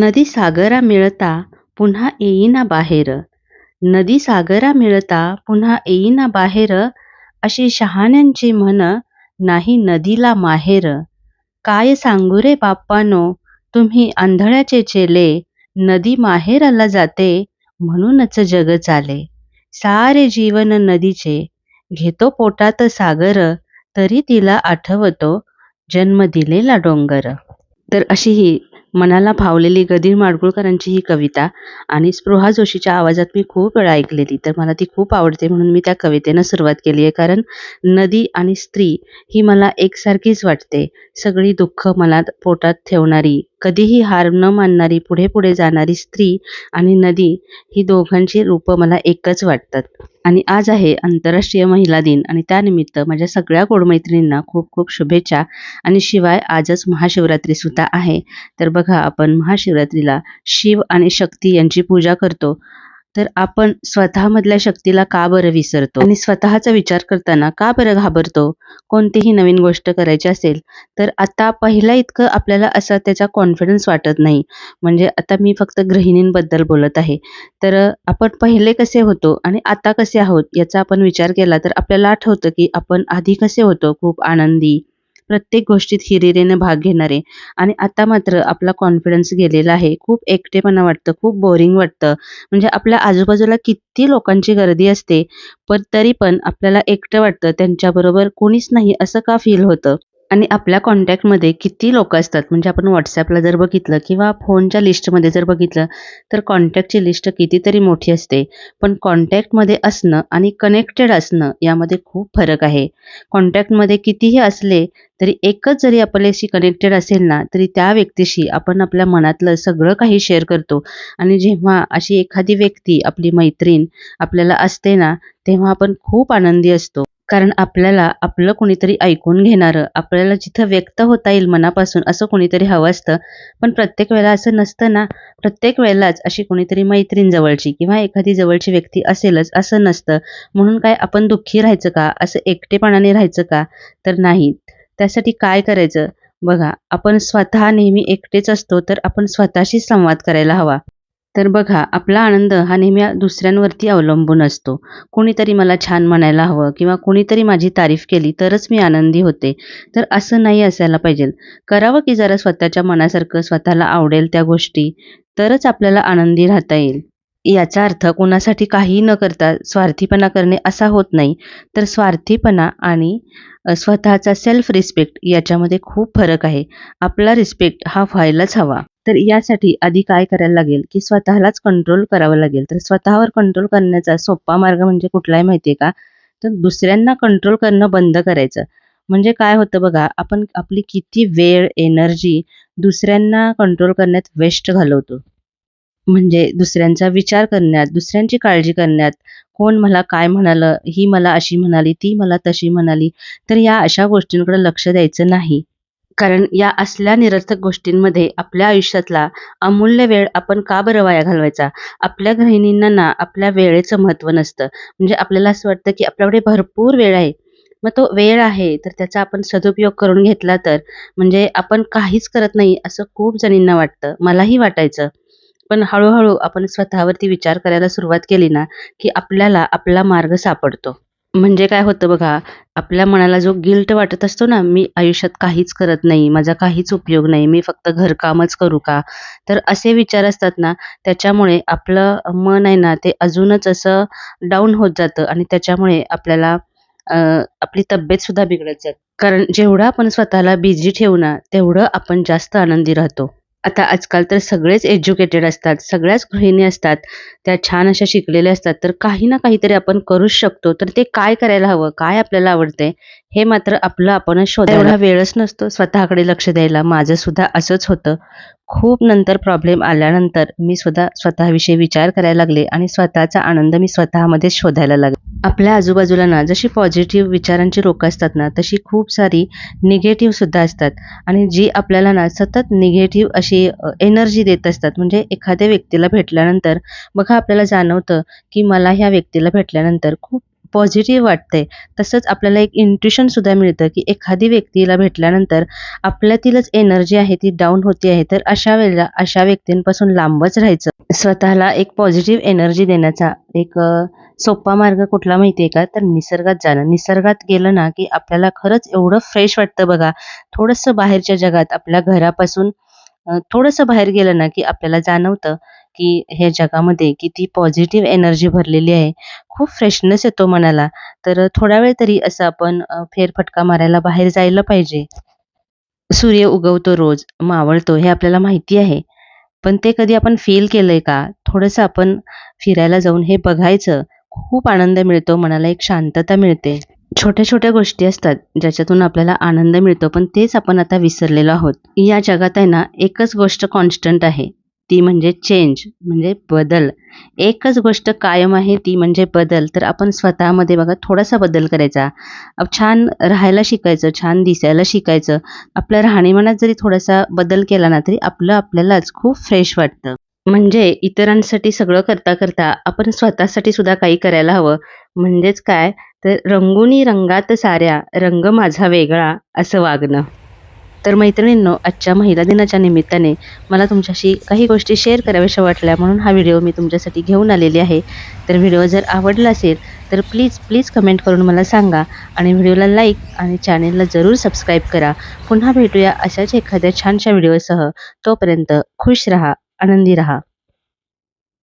नदी सागरा मिळता पुन्हा येईना बाहेर. नदी सागरा मिळता पुन्हा येईना बाहेर अशी शहाण्यांची म्हण नाही नदीला माहेर. काय सांगू रे बाप्पानो तुम्ही आंधळ्याचे चेले नदी माहेराला जाते म्हणूनच जग चाले. सारे जीवन नदीचे घेतो पोटात सागर तरी तिला आठवतो जन्म दिलेला डोंगर. तर अशी ही मनाला भावलेली गदीर माडगुळकरांची ही कविता आणि स्पृहा जोशीच्या आवाजात मी खूप वेळा ऐकलेली तर मला ती खूप आवडते म्हणून मी त्या कवितेनं सुरुवात केली आहे. कारण नदी आणि स्त्री ही मला एकसारखीच वाटते. सगळी दुःख मनात पोटात ठेवणारी कधीही हार न मानणारी पुढे पुढे जाणारी स्त्री आणि नदी ही दोघांची रूपं मला एकच वाटतात. आणि आज आहे आंतरराष्ट्रीय महिला दिन आणि त्यानिमित्त माझ्या सगळ्या गोडमैत्रिणींना खूप खूप शुभेच्छा आणि शिवाय आजच महाशिवरात्री सुद्धा आहे. तर बघा आपण महाशिवरात्रीला शिव आणि शक्ती यांची पूजा करतो. तर आपण स्वतःमधल्या शक्तीला का बरं विसरतो? आणि स्वतःचा विचार करताना का बरं घाबरतो? कोणतीही नवीन गोष्ट करायची असेल तर आता पहिल्या इतकं आपल्याला असा त्याचा कॉन्फिडन्स वाटत नाही. म्हणजे आता मी फक्त गृहिणींबद्दल बोलत आहे. तर आपण पहिले कसे होतो आणि आता कसे आहोत याचा आपण विचार केला तर आपल्याला आठवतं की आपण आधी कसे होतो? खूप आनंदी प्रत्येक गोष्टीत हिरिरीने भाग घेणारे. आणि आता मात्र आपला कॉन्फिडन्स गेलेला आहे. खूप एकटेपणा वाटतं खूप बोरिंग वाटतं. म्हणजे आपल्या आजूबाजूला किती लोकांची गर्दी असते पण तरी पण आपल्याला एकटं वाटतं. त्यांच्याबरोबर कोणीच नाही असं का फील होतं? आणि आपल्या कॉन्टॅक्टमध्ये किती लोक असतात? म्हणजे आपण व्हॉट्सॲपला जर बघितलं किंवा फोनच्या लिस्टमध्ये जर बघितलं तर कॉन्टॅक्टची लिस्ट कितीतरी मोठी असते. पण कॉन्टॅक्टमध्ये असणं आणि कनेक्टेड असणं यामध्ये खूप फरक आहे. कॉन्टॅक्टमध्ये कितीही असले तरी एकच जरी आपल्याशी कनेक्टेड असेल ना तरी त्या व्यक्तीशी आपण आपल्या मनातलं सगळं काही शेअर करतो. आणि जेव्हा अशी एखादी व्यक्ती आपली मैत्रीण आपल्याला असते ना तेव्हा आपण खूप आनंदी असतो. कारण आपल्याला आपलं कोणीतरी ऐकून घेणारं आपल्याला जिथं व्यक्त होता येईल मनापासून असं कोणीतरी हवं असतं. पण प्रत्येक वेळेला असं नसतं ना. प्रत्येक वेळेलाच अशी कोणीतरी मैत्रीण जवळची किंवा एखादी जवळची व्यक्ती असेलच असं नसतं. म्हणून काय आपण दुःखी राहायचं का? असं एकटेपणाने राहायचं का? तर नाही. त्यासाठी काय करायचं? बघा आपण स्वतः नेहमी एकटेच असतो तर आपण स्वतःशी संवाद करायला हवा. तर बघा आपला आनंद हा नेहमी दुसऱ्यांवरती अवलंबून असतो. कोणीतरी मला छान म्हणायला हवं किंवा कोणीतरी माझी तारीफ केली तरच मी आनंदी होते. तर असं नाही असायला पाहिजे. करावं की जरा स्वतःच्या मनासारखं स्वतःला आवडेल त्या गोष्टी तरच आपल्याला आनंदी राहता येईल. याचा अर्थ कोणासाठी काही न करता स्वार्थीपणा करणे असा होत नाही. तर स्वार्थीपणा आणि स्वतःचा सेल्फ रिस्पेक्ट याच्यामध्ये खूप फरक आहे. आपला रिस्पेक्ट हा व्हायलाच हवा. तर यासाठी आधी काय करायला लागेल की स्वतःलाच कंट्रोल करावं लागेल. तर स्वतःवर कंट्रोल करण्याचा सोपा मार्ग म्हणजे कुठलाही माहिती आहे का? तर दुसऱ्यांना कंट्रोल करणं बंद करायचं. म्हणजे काय होतं बघा आपण आपली किती वेळ एनर्जी दुसऱ्यांना कंट्रोल करण्यात वेस्ट घालवतो. म्हणजे दुसऱ्यांचा विचार करण्यात दुसऱ्यांची काळजी करण्यात कोण मला काय म्हणालं ही मला अशी म्हणाली ती मला तशी म्हणाली तर या अशा गोष्टींकडे लक्ष द्यायचं नाही. कारण या असल्या निरर्थक गोष्टींमध्ये आपल्या आयुष्यातला अमूल्य वेळ आपण का बरं वाया घालवायचा? आपल्या गृहिणींना ना आपल्या वेळेचं महत्त्व नसतं. म्हणजे आपल्याला असं वाटतं की आपल्याकडे भरपूर वेळ आहे. मग तो वेळ आहे तर त्याचा आपण सदुपयोग करून घेतला तर म्हणजे आपण काहीच करत नाही असं खूप जणींना वाटतं. मलाही वाटायचं. पण हळूहळू आपण स्वतःवरती विचार करायला सुरुवात केली ना की आपल्याला आपला मार्ग सापडतो. म्हणजे काय होतं बघा आपल्या मनाला जो गिल्ट वाटत असतो ना मी आयुष्यात काहीच करत नाही माझा काहीच उपयोग नाही मी फक्त घरकामच करू का? तर असे विचार असतात ना त्याच्यामुळे आपलं मन आहे ना ते अजूनच असं डाऊन होत जातं आणि त्याच्यामुळे आपल्याला आपली तब्येत सुद्धा बिघडत जाते. कारण जेवढं आपण स्वतःला बिझी ठेवू ना तेवढं आपण जास्त आनंदी राहतो. आता आजकाल तर सगळेच एज्युकेटेड असतात सगळ्याच गृहिणी असतात त्या छान अशा शिकलेल्या असतात तर काही ना काहीतरी आपण करूच शकतो. तर ते काय करायला हवं? काय आपल्याला आवडते हे मात्र आपलं आपणच शोधायला एवढा वेळच नसतो स्वतःकडे लक्ष द्यायला. माझं सुद्धा असंच होतं. खूप नंतर प्रॉब्लेम आल्यानंतर मी सुद्धा स्वतःविषयी विचार करायला लागले आणि स्वतःचा आनंद मी स्वतःमध्येच शोधायला लागले. आपल्या आजूबाजूला ना जशी पॉझिटिव्ह विचारांची लोकं असतात ना तशी खूप सारी निगेटिव्ह सुद्धा असतात. आणि जी आपल्याला ना सतत निगेटिव्ह अशी एनर्जी देत असतात म्हणजे एखाद्या व्यक्तीला भेटल्यानंतर बघा आपल्याला जाणवतं की मला ह्या व्यक्तीला भेटल्यानंतर खूप पॉझिटिव्ह वाटते तसंच आपल्याला एक इंट्युशनसुद्धा मिळतं की एखादी व्यक्तीला भेटल्यानंतर आपल्यातीलच एनर्जी आहे ती डाऊन होती आहे तर अशा वेळेला अशा व्यक्तींपासून लांबच राहायचं. स्वतःला एक पॉझिटिव्ह एनर्जी देण्याचा एक सोपा मार्ग कुठला माहिती आहे का? तर निसर्गात जाणं. निसर्गात गेलं ना की आपल्याला खरंच एवढं फ्रेश वाटतं बघा. थोडंसं बाहेरच्या जगात आपल्या घरापासून थोडंसं बाहेर गेलं ना की आपल्याला जाणवतं की हे जगामध्ये किती पॉझिटिव्ह एनर्जी भरलेली आहे. खूप फ्रेशनेस येतो मनाला. तर थोडा वेळ तरी असं आपण फेरफटका मारायला बाहेर जायला पाहिजे. सूर्य उगवतो रोज मावळतो हे आपल्याला माहिती आहे. पण ते कधी आपण फील केलंय का? थोडंसं आपण फिरायला जाऊन हे बघायचं. खूप आनंद मिळतो मनाला एक शांतता मिळते. छोट्या छोट्या गोष्टी असतात ज्याच्यातून आपल्याला आनंद मिळतो पण तेच आपण आता विसरलेलो आहोत. या जगात आहे ना एकच गोष्ट कॉन्स्टंट आहे ती म्हणजे चेंज म्हणजे बदल. एकच गोष्ट कायम आहे ती म्हणजे बदल. तर आपण स्वतःमध्ये बघा थोडासा बदल करायचा. छान राहायला शिकायचं छान दिसायला शिकायचं. आपल्या राहणीमानात जरी थोडासा बदल केला ना तरी आपलं आपल्यालाच खूप फ्रेश वाटतं. म्हणजे इतरांसाठी सगळं करता करता आपण स्वतःसाठी सुद्धा काही करायला हवं. म्हणजेच काय? तर रंगुनी रंगात साऱ्या रंग माझा वेगळा असं वागणं. तर मैत्रिणींनो आजच्या महिला दिनाच्या निमित्ताने मला तुमच्याशी काही गोष्टी शेअर कराव्याशा वाटल्या म्हणून हा व्हिडिओ मी तुमच्यासाठी घेऊन आलेली आहे. तर व्हिडिओ जर आवडला असेल तर प्लीज प्लीज कमेंट करून मला सांगा आणि व्हिडिओला लाईक आणि चॅनेलला जरूर सबस्क्राईब करा. पुन्हा भेटूया अशाच एखाद्या छानशा व्हिडिओसह तोपर्यंत खुश रहा. आनंदी रहा.